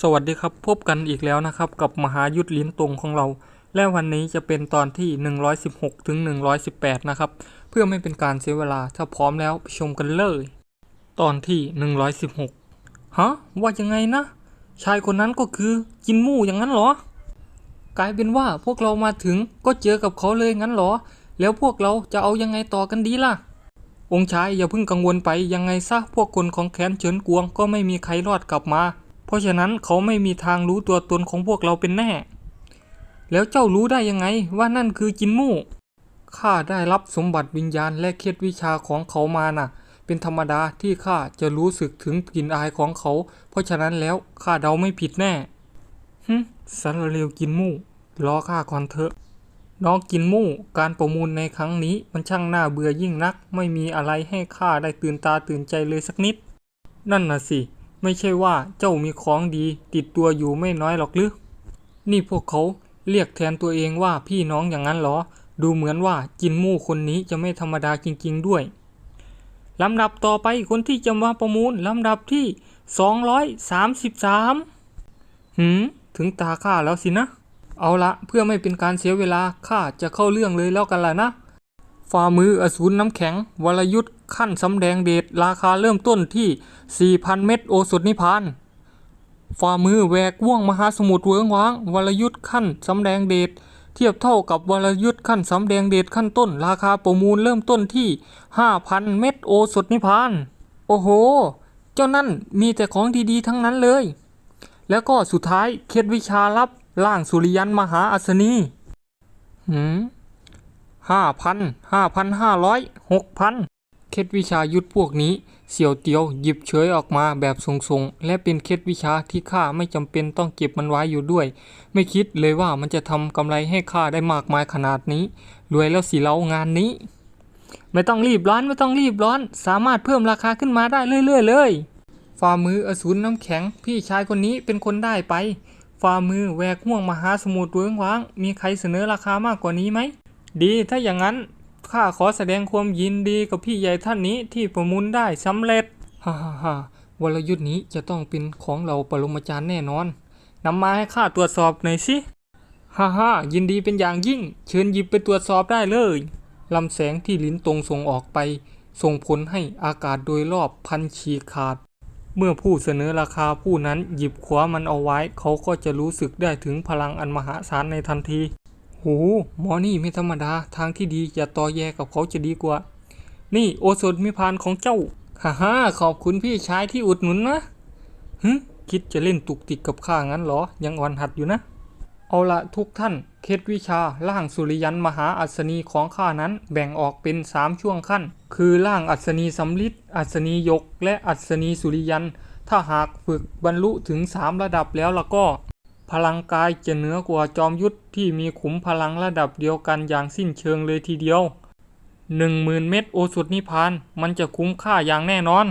สวัสดีครับพบกันอีกแล้วนะครับกับมหายุทธลิ้นตรงของเรา และวันนี้จะเป็นตอนที่ 116ถึง118 นะครับ เพื่อไม่เป็นการเสียเวลาถ้าพร้อมแล้วไปชมกันเลย ตอนที่ 116 ฮะ ว่ายังไงนะ ชายคนนั้นก็คือจินมู่อย่างนั้นเหรอ กลายเป็นว่าพวกเรามาถึงก็เจอกับเขาเลยงั้นเหรอ แล้วพวกเราจะเอายังไงต่อกันดีล่ะ องค์ชายอย่าเพิ่งกังวลไปยังไงซะพวกคนของแค้นเฉินกวงก็ไม่มีใครรอดกลับมา ราะฉะนั้นเขาไม่มีทางรู้ตัวตนของพวกเราเป็นแน่ แล้วเจ้ารู้ได้ยังไงว่านั่นคือจินมู่ข้าได้รับสมบัติวิญญาณและเคล็ดวิชาของเขามาน่ะ เป็นธรรมดาที่ข้าจะรู้สึกถึงกลิ่นอายของเขา เพราะฉะนั้นแล้วข้าเดาไม่ผิดแน่ฮึสารเลวกินมู่รอข้าก่อนเถอะ น้องกินมู่ การประมูลในครั้งนี้มันช่างน่าเบื่อยิ่งนัก ไม่มีอะไรให้ข้าได้ตื่นตาตื่นใจเลยสักนิด นั่นน่ะสิ ไม่ใช่ว่าเจ้ามีของดีติดตัวอยู่ไม่น้อยหรอกหรือ นี่พวกเขาเรียกแทนตัวเองว่าพี่น้องอย่างนั้นเหรอ ดูเหมือนว่าจินมู่คนนี้จะไม่ธรรมดาจริง ๆ ด้วย ลำดับต่อไปคนที่จะมาประมูลลำดับที่ 233 หืม ถึงตาข้าแล้วสินะ เอาละเพื่อไม่เป็นการเสียเวลาข้าจะเข้าเรื่องเลยแล้วกันล่ะนะ ฝ่ามืออสูรน้ำแข็ง วรยุทธ์ขั้นสำแดงเดชราคาเริ่มต้นที่ 4,000 เม็ดโอสถนิพาน ฝ่ามือแหวกว่วงมหาสมุทรเวิงว้าง วรยุทธ์ขั้นสำแดงเดชเทียบเท่ากับวรยุทธ์ขั้นสำแดงเดชขั้นต้น ราคาประมูลเริ่มต้นที่ 5,000 เม็ดโอสถนิพาน โอ้โห เจ้านั่นมีแต่ของดีๆทั้งนั้นเลย แล้วก็สุดท้ายเคล็ดวิชาลับร่างสุริยันมหาอัศนีหืม ห้าพันห้าพันห้าร้อยหกพันเคล็ดวิชายุทธพวกนี้ เสี่ยวเตียวหยิบเฉยออกมาแบบทรงๆ และเป็นเคล็ดวิชาที่ข้าไม่จำเป็นต้องเก็บมันไว้อยู่ด้วย ไม่คิดเลยว่ามันจะทำกำไรให้ข้าได้มากมายขนาดนี้ รวยแล้วสิเรางานนี้ ไม่ต้องรีบร้อนไม่ต้องรีบร้อน สามารถเพิ่มราคาขึ้นมาได้เรื่อยๆเลยฝ่ามืออสูรน้ำแข็ง พี่ชายคนนี้เป็นคนได้ไปฝ่ามือแหวกห่วงมหาสมุทรเวิ้งว้าง มีใครเสนอราคามากกว่านี้ไหม ดีถ้าอย่างนั้นข้าขอแสดงความยินดีกับพี่ใหญ่ท่านนี้ที่ประมูลได้สำเร็จฮ่าฮ่าฮ่าวรยุทธ์นี้จะต้องเป็นของเราปรมาจารย์แน่นอนนำมาให้ข้าตรวจสอบหน่อยสิฮ่าฮ่ายินดีเป็นอย่างยิ่ง เชิญหยิบไปตรวจสอบได้เลยลำแสงที่ลิ้นตรงส่งออกไป ส่งผลให้อากาศโดยรอบพันฉีกขาด เมื่อผู้เสนอราคาผู้นั้นหยิบขวามันเอาไว้ เขาก็จะรู้สึกได้ถึงพลังอันมหาศาลในทันที โหหมอนี่ไม่ธรรมดา ทางที่ดีอย่าต่อแยกับเขาจะดีกว่า นี่โอสถมิพานของเจ้าฮ่าฮ่าขอบคุณพี่ชายที่อุดหนุนนะฮึคิดจะเล่นตุกติกกับข้างั้นเหรอ ยังอ่อนหัดอยู่นะ เอาละทุกท่าน เคล็ดวิชาร่างสุริยันมหาอัศนีของข้านั้นแบ่งออกเป็น 3 ช่วงขั้น คือร่างอัศนีสำลิดอัศนียก และอัศนีสุริยัน ถ้าหากฝึกบรรลุถึง 3 ระดับแล้วล่ะก็ พลังกายจะเหนือกว่าจอมยุทธที่มีขุมพลังระดับเดียวกันอย่างสิ้นเชิงเลยทีเดียวหนึ่งหมื่นเม็ดโอสถนิพาน มันจะคุ้มค่าอย่างแน่นอน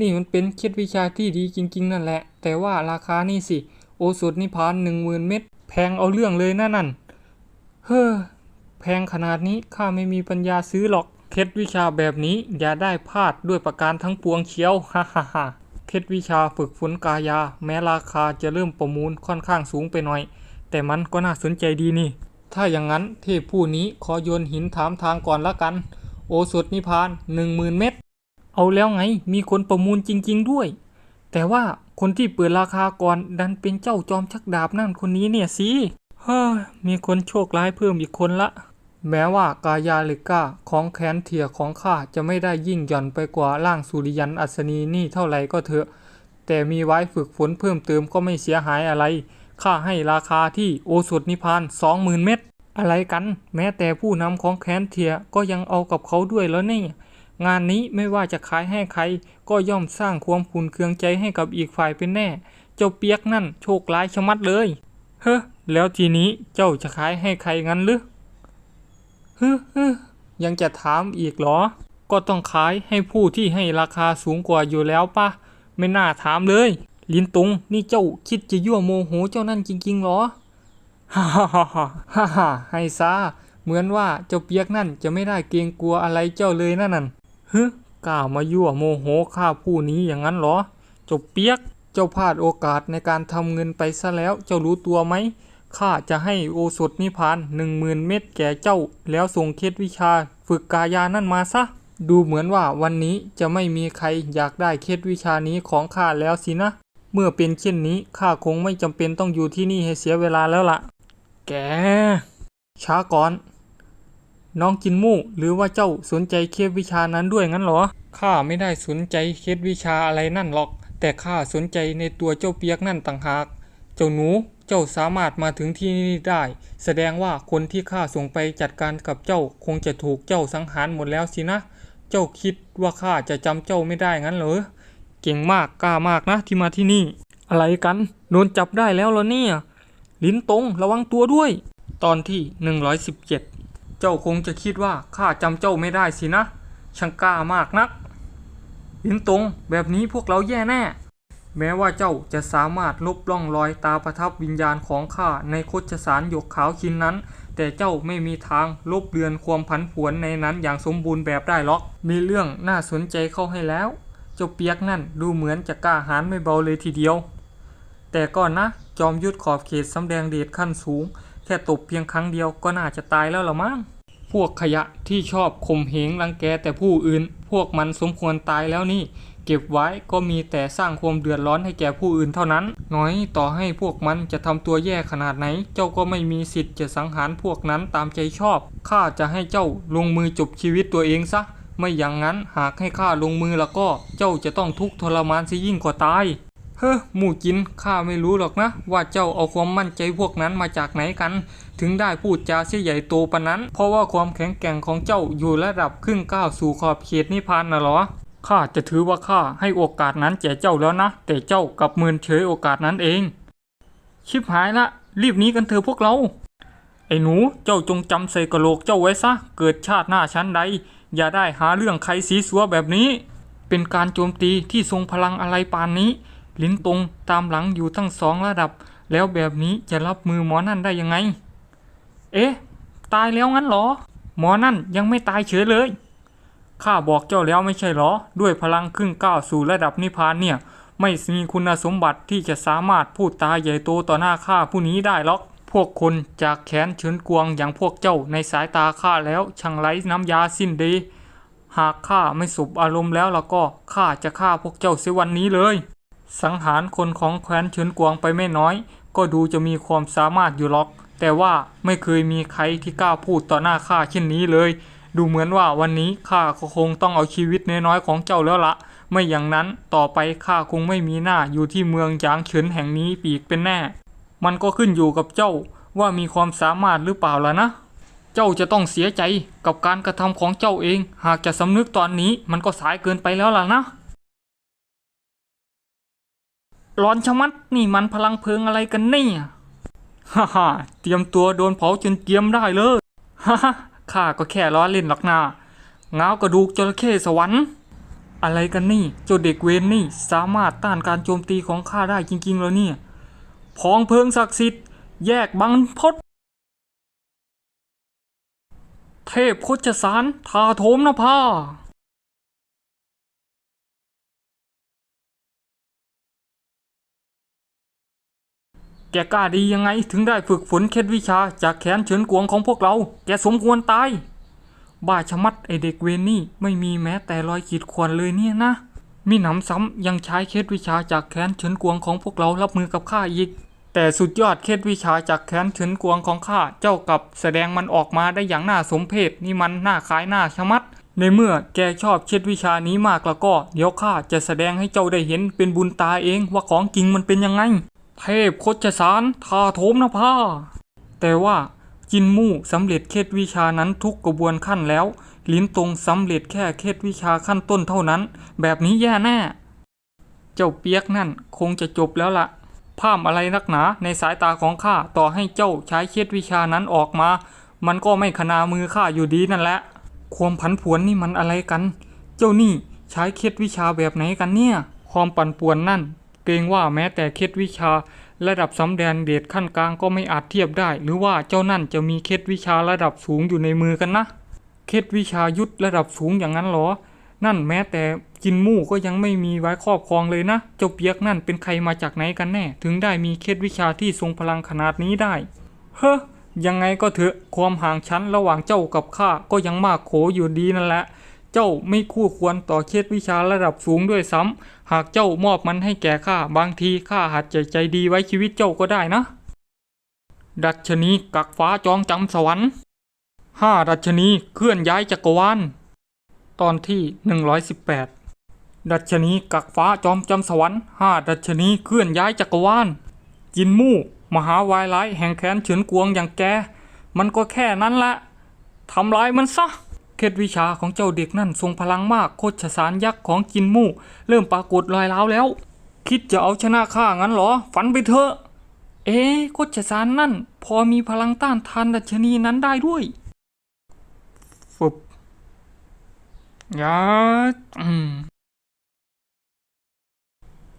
นี่มันเป็นเคล็ดวิชาที่ดีจริง ๆ นั่นแหละ แต่ว่าราคานี่สิ โอสถนิพานหนึ่งหมื่นเม็ดแพงเอาเรื่องเลยนะนั่นเฮ้อแพงขนาดนี้ข้าไม่มีปัญญาซื้อหรอกเคล็ดวิชาแบบนี้อย่าได้พลาดด้วยประการทั้งปวงเชียวฮ่าฮ่าฮ่า เคล็ดวิชาฝึกฝนกายา แม้ราคาจะเริ่มประมูลค่อนข้างสูงไปหน่อย แต่มันก็น่าสนใจดีนี่ ถ้าอย่างนั้นเทพผู้นี้ขอโยนหินถามทางก่อนละกัน โอสถนิพานหนึ่งหมื่นเม็ดเอาแล้วไงมีคนประมูลจริง ๆ ด้วย แต่ว่าคนที่เปิดราคาก่อนดันเป็นเจ้าจอมชักดาบนั่นคนนี้เนี่ยสิเฮ้ยมีคนโชคร้ายเพิ่มอีกคนละ แม้ว่ากายาลิก้าของแคนเทียของข้าจะไม่ได้ยิ่งหย่อนไปกว่าร่างสุริยันอัศนีนี่เท่าไรก็เถอะ แต่มีไว้ฝึกฝนเพิ่มเติมก็ไม่เสียหายอะไรข้าให้ราคาที่โอสถนิพพานสองหมื่นเม็ดอะไรกัน แม้แต่ผู้นำของแคนเทียก็ยังเอากับเขาด้วยแล้วนี่ งานนี้ไม่ว่าจะขายให้ใคร ก็ย่อมสร้างความขุนเคืองใจให้กับอีกฝ่ายเป็นแน่ เจ้าเปียกนั่นโชคร้ายชะมัดเลย เฮ้อแล้วทีนี้เจ้าจะขายให้ใครงั้นหรือ ฮึฮึยังจะถามอีกเหรอ ก็ต้องขายให้ผู้ที่ให้ราคาสูงกว่าอยู่แล้วปะไม่น่าถามเลย ลินตุง นี่เจ้าคิดจะยั่วโมโหเจ้านั่นจริงๆเหรอ ฮ่าฮ่าฮ่าฮ่าฮ่าฮ่าให้ซาเหมือนว่าเจ้าเปียกนั่นจะไม่ได้เกรงกลัวอะไรเจ้าเลยนั่นน่ะฮึกล้ามายั่วโมโหข้าผู้นี้อย่างนั้นเหรอ เจ้าเปียก เจ้าพลาดโอกาสในการทำเงินไปซะแล้ว เจ้ารู้ตัวไหม ข้าจะให้โอสถนิพานหนึ่งหมื่นเม็ดแก่เจ้า แล้วส่งเคล็ดวิชา ฝึกกายานั่นมาซะ ดูเหมือนว่าวันนี้จะไม่มีใครอยากได้เคล็ดวิชานี้ของข้าแล้วสินะ เมื่อเป็นเช่นนี้ข้าคงไม่จำเป็นต้องอยู่ที่นี่ให้เสียเวลาแล้วล่ะ แก ช้าก่อน น้องจินมู่หรือว่าเจ้าสนใจเคล็ดวิชานั้นด้วยงั้นหรอ ข้าไม่ได้สนใจเคล็ดวิชาอะไรนั่นหรอก แต่ข้าสนใจในตัวเจ้าเปียกนั่นต่างหาก เจ้าหนู เจ้าสามารถมาถึงที่นี่ได้ แสดงว่าคนที่ข้าส่งไปจัดการกับเจ้าคงจะถูกเจ้าสังหารหมดแล้วสินะ เจ้าคิดว่าข้าจะจำเจ้าไม่ได้งั้นเหรอ เก่งมากกล้ามากนะที่มาที่นี่ อะไรกัน โดนจับได้แล้วเหรอเนี่ย ลิ้นตรงระวังตัวด้วย ตอนที่ 117 เจ้าคงจะคิดว่าข้าจำเจ้าไม่ได้สินะ ช่างกล้ามากนัก ลิ้นตรงแบบนี้พวกเราแย่แน่ แม้ว่าเจ้าจะสามารถลบล่องรอยตาประทับวิญญาณของข้าในโคจสารหยกขาวชิ้นนั้น แต่เจ้าไม่มีทางลบเลือนความผันผวนในนั้นอย่างสมบูรณ์แบบได้หรอก มีเรื่องน่าสนใจเข้าให้แล้ว เจ้าเปียกนั่นดูเหมือนจะกล้าหาญไม่เบาเลยทีเดียว แต่ก่อนนะ จอมยุทธขอบเขตสำแดงเดชขั้นสูง แค่ตบเพียงครั้งเดียวก็น่าจะตายแล้วละมั้งพวกขยะที่ชอบข่มเหงรังแกแต่ผู้อื่น พวกมันสมควรตายแล้วนี่ เก็บไว้ก็มีแต่สร้างความเดือดร้อนให้แก่ผู้อื่นเท่านั้น น้อยต่อให้พวกมันจะทำตัวแย่ขนาดไหน เจ้าก็ไม่มีสิทธิ์จะสังหารพวกนั้นตามใจชอบ ข้าจะให้เจ้าลงมือจบชีวิตตัวเองซะ ไม่อย่างนั้นหากให้ข้าลงมือแล้วก็ เจ้าจะต้องทุกข์ทรมานซะยิ่งกว่าตาย เฮ้อหมู่จิน ข้าไม่รู้หรอกนะ ว่าเจ้าเอาความมั่นใจพวกนั้นมาจากไหนกัน ถึงได้พูดจาเสียใหญ่โตปนนั้น เพราะว่าความแข็งแกร่งของเจ้าอยู่ระดับครึ่งก้าวสู่ขอบเขตนิพพานน่ะหรอ ข้าจะถือว่าข้าให้โอกาสนั้นแก่เจ้าแล้วนะ แต่เจ้ากลับเมินเฉยโอกาสนั้นเอง ชิบหายละ รีบหนีกันเถอะพวกเรา ไอ้หนู เจ้าจงจำใส่กระโหลกเจ้าไว้ซะ เกิดชาติหน้าชั้นใด อย่าได้หาเรื่องใครสีสัวแบบนี้ เป็นการโจมตีที่ทรงพลังอะไรปานนี้ ลิ้นตรงตามหลังอยู่ทั้งสองระดับ แล้วแบบนี้จะรับมือหมอนั่นได้ยังไง เอ๊ะ ตายแล้วงั้นเหรอ หมอนั่นยังไม่ตายเฉยเลย ข้าบอกเจ้าแล้วไม่ใช่หรอ ด้วยพลังครึ่งก้าวสู่ระดับนิพพานเนี่ย ไม่มีคุณสมบัติที่จะสามารถพูดตาใหญ่โตต่อหน้าข้าผู้นี้ได้หรอก พวกคนจากแขนเฉินกวงอย่างพวกเจ้าในสายตาข้าแล้วช่างไร้น้ำยาสิ้นดี หากข้าไม่สบอารมณ์แล้วแล้วก็ข้าจะฆ่าพวกเจ้าเสียวันนี้เลย สังหารคนของแคว้นเฉินกวงไปไม่น้อย ก็ดูจะมีความสามารถอยู่หรอก แต่ว่าไม่เคยมีใครที่กล้าพูดต่อหน้าข้าเช่นนี้เลย ดูเหมือนว่าวันนี้ข้าก็คงต้องเอาชีวิตน้อยๆของเจ้าแล้วละ ไม่อย่างนั้นต่อไปข้าคงไม่มีหน้าอยู่ที่เมืองหยางเฉินแห่งนี้ปีกเป็นแน่ มันก็ขึ้นอยู่กับเจ้าว่ามีความสามารถหรือเปล่าล่ะนะ เจ้าจะต้องเสียใจกับการกระทำของเจ้าเอง หากจะสำนึกตอนนี้มันก็สายเกินไปแล้วล่ะนะ ร้อนชะมัดนี่มันพลังเพลิงอะไรกันเนี่ย ฮ่าฮ่าเตรียมตัวโดนเผาจนเกียมได้เลย ฮ่าฮ่า ข้าก็แค่ล้อเล่นหรอกนาเงากระดูกจระเข้สวรรค์ อะไรกันนี่เจ้าเด็กเวนนี่สามารถต้านการโจมตีของข้าได้จริงๆแล้วเนี่ยพองเพิงศักดิ์สิทธิ์แยกบังพดเทพโคจสารทาโทมนภา แกกล้าดียังไงถึงได้ฝึกฝนเคล็ดวิชาจากแขนเฉินกวงของพวกเรา แกสมควรตาย บ้าชะมัดไอเด็กเวนนี่ไม่มีแม้แต่รอยขีดข่วนเลยเนี่ยนะ มีหนำซ้ำยังใช้เคล็ดวิชาจากแขนเฉินกวงของพวกเรารับมือกับข้าอีก แต่สุดยอดเคล็ดวิชาจากแขนเฉินกวงของข้าเจ้ากับแสดงมันออกมาได้อย่างน่าสมเพชนี่มันน่าขายหน้าชะมัด ในเมื่อแกชอบเคล็ดวิชานี้มากแล้วก็ เดี๋ยวข้าจะแสดงให้เจ้าได้เห็นเป็นบุญตาเองว่าของจริงมันเป็นยังไง เทพโคจสารทาโถมนภาแต่ว่าจินมู่สำเร็จเคล็ดวิชานั้นทุกกระบวนขั้นแล้ว ลิ้นตรงสำเร็จแค่เคล็ดวิชาขั้นต้นเท่านั้น แบบนี้แย่แน่ เจ้าเปียกนั่นคงจะจบแล้วละ่ะภาพอะไรนักหนาในสายตาของข้าต่อให้เจ้าใช้เคล็ดวิชานั้นออกมา มันก็ไม่ขนามือข้าอยู่ดีนั่นแหละ ความผันผวนนี่มันอะไรกัน เจ้านี่ใช้เคล็ดวิชาแบบไหนกันเนี่ย ความปั่นป่วนนั่น เกรงว่าแม้แต่เคล็ดวิชา ระดับสำแดงเดชขั้นกลางก็ไม่อาจเทียบได้ หรือว่าเจ้านั่นจะมีเคล็ดวิชาระดับสูงอยู่ในมือกันนะเคล็ดวิชายุทธระดับสูงอย่างนั้นหรอ นั่นแม้แต่จินมู่ก็ยังไม่มีไว้ครอบครองเลยนะ เจ้าเปียกนั่นเป็นใครมาจากไหนกันแน่ ถึงได้มีเคล็ดวิชาที่ทรงพลังขนาดนี้ได้ เฮ้อยังไงก็เถอะความห่างชั้นระหว่างเจ้ากับข้าก็ยังมากโขอยู่ดีนั่นแหละ เจ้าไม่คู่ควรต่อเคล็ดวิชาระดับสูงด้วยซ้ำ หากเจ้ามอบมันให้แก่ข้า บางทีข้าอาจจใจดีไว้ชีวิตเจ้าก็ได้นะ ดัชนีกักฟ้าจองจำสวรรค์ห้าดัชนีเคลื่อนย้ายจักรวาล ตอนที่ 118 ดัชนีกักฟ้าจอมจำสวรรค์ห้าดัชนีเคลื่อนย้ายจักรวาล จินมู่ มหาวายร้ายแห่งแค้นเฉินกวงอย่างแก มันก็แค่นั้นละทำลายมันซะ ล็ดวิชาของเจ้าเด็กนั่นทรงพลังมากโคชสารยักษ์ของจินมู่ เริ่มปรากฏรอยร้าวแล้ว คิดจะเอาชนะข้างั้นเหรอ ฝันไปเถอะ เอ๊ะโคชสารนั่น พอมีพลังต้านทานดัชนีนั้นได้ด้วยฟึบยาอืม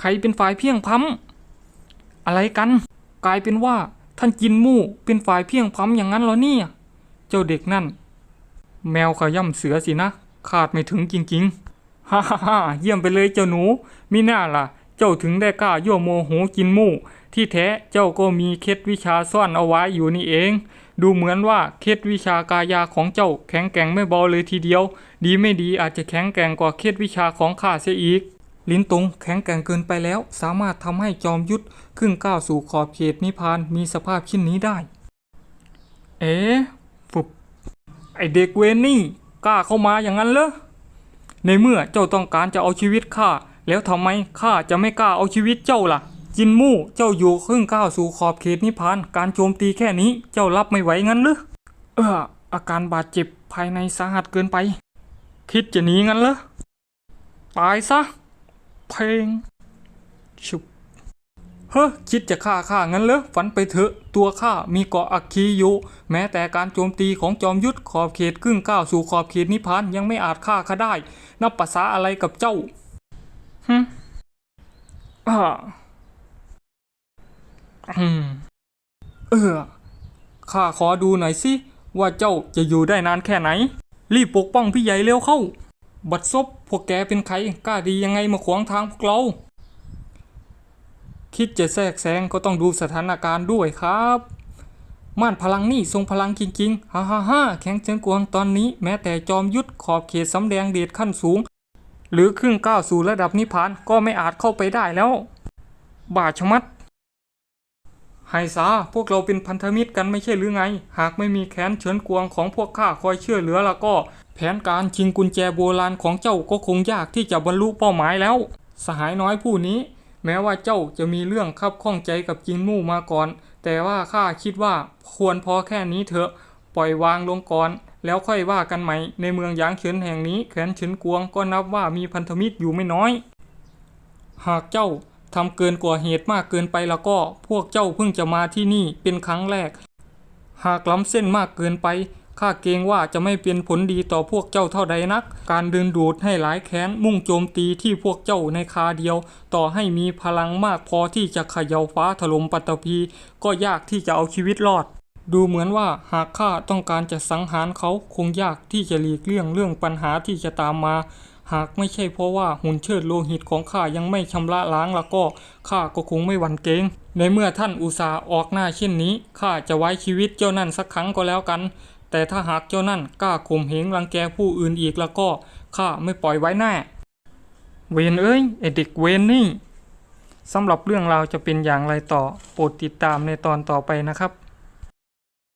ใครเป็นฝ่ายเพียงพำอะไรกัน กลายเป็นว่าท่านจินมู่เป็นฝ่ายเพียงพำอย่างนั้นเหรอเนี่ย เจ้าเด็กนั่น แมวขย่ำเสือสินะ ขาดไม่ถึงจริงๆฮ่าฮ่าเยี่ยมไปเลยเจ้าหนูมิน่าล่ะ เจ้าถึงได้กล้ายั่วโมโหจินมู่ ที่แท้เจ้าก็มีเคล็ดวิชาซ่อนเอาไว้อยู่นี่เอง ดูเหมือนว่าเคล็ดวิชากายาของเจ้าแข็งแกร่งไม่เบาเลยทีเดียว ดีไม่ดีอาจจะแข็งแกร่งกว่าเคล็ดวิชาของข้าเสียอีกลิ้นตรงแข็งแกร่งเกินไปแล้ว สามารถทำให้จอมยุทธครึ่งก้าวสู่ขอบเขตนิพพานมีสภาพเช่นนี้ได้ เอ๊ะ ไอเด็กเวนนี่กล้าเข้ามาอย่างนั้นเหรอในเมื่อเจ้าต้องการจะเอาชีวิตข้าแล้วทำไมข้าจะไม่กล้าเอาชีวิตเจ้าล่ะ จินมู่เจ้าอยู่ครึ่งก้าวสู่ขอบเขตนิพพาน การโจมตีแค่นี้เจ้ารับไม่ไหวงั้นหรือเอออาการบาดเจ็บภายในสาหัสเกินไป คิดจะหนีงั้นเหรอตายซะเพลงชุบ เฮ้อคิดจะฆ่าข้างั้นเหรอฝันไปเถอะ ตัวข้ามีเกาะอัคคีอยู่ แม้แต่การโจมตีของจอมยุทธขอบเขตครึ่งก้าวสู่ขอบเขตนิพพานยังไม่อาจฆ่าข้าได้ นับภาษาอะไรกับเจ้าฮึอ่าอืมเออข้าขอดูหน่อยสิ ว่าเจ้าจะอยู่ได้นานแค่ไหน รีบปกป้องพี่ใหญ่เร็วเข้า บัดซบพวกแกเป็นใครกล้าดียังไงมาขวางทางพวกเรา คิดจะแทรกแซงก็ต้องดูสถานการณ์ด้วยครับม่านพลังนี่ทรงพลังจริงๆ ฮ่าฮ่าฮ่าแข็งเชิงกวงตอนนี้แม้แต่จอมยุทธขอบเขตสำแดงเดชขั้นสูง หรือครึ่งก้าวสู่ระดับนิพพานก็ไม่อาจเข้าไปได้แล้ว บาชมัดไฮซาพวกเราเป็นพันธมิตรกันไม่ใช่หรือไง หากไม่มีแขนเฉินกวงของพวกข้าคอยเชื่อเหลือแล้วก็ แผนการชิงกุญแจโบราณของเจ้าก็คงยากที่จะบรรลุเป้าหมายแล้ว สหายน้อยผู้นี้ แม้ว่าเจ้าจะมีเรื่องคับข้องใจกับจินมู่มาก่อน แต่ว่าข้าคิดว่าควรพอแค่นี้เถอะ ปล่อยวางลงก่อน แล้วค่อยว่ากันใหม่ ในเมืองหยางเฉินแห่งนี้แขนเฉินกวงก็นับว่ามีพันธมิตรอยู่ไม่น้อย หากเจ้าทำเกินกว่าเหตุมากเกินไปแล้วก็พวกเจ้าเพิ่งจะมาที่นี่เป็นครั้งแรก หากล้ำเส้นมากเกินไป ข้าเกรงว่าจะไม่เป็นผลดีต่อพวกเจ้าเท่าใดนัก การดึงดูดให้หลายแค้นมุ่งโจมตีที่พวกเจ้าในคาเดียว ต่อให้มีพลังมากพอที่จะเขย่าฟ้าถล่มปัตตภีก็ยากที่จะเอาชีวิตรอด ดูเหมือนว่าหากข้าต้องการจะสังหารเขาคงยากที่จะหลีกเลี่ยงเรื่องปัญหาที่จะตามมาหากไม่ใช่เพราะว่าหุ่นเชิดโลหิตของข้ายังไม่ชำระล้างแล้วก็ข้าก็คงไม่หวั่นเกรงในเมื่อท่านอุตส่าห์ออกหน้าเช่นนี้ข้าจะไว้ชีวิตเจ้านั่นสักครั้งก็แล้วกัน แต่ถ้าหากเจ้านั่นกล้าข่มเหงรังแกผู้อื่นอีกแล้วก็ข้าไม่ปล่อยไว้แน่เวนเอ้ยไอเด็กเวนนี่สำหรับเรื่องราวจะเป็นอย่างไรต่อโปรดติดตามในตอนต่อไปนะครับ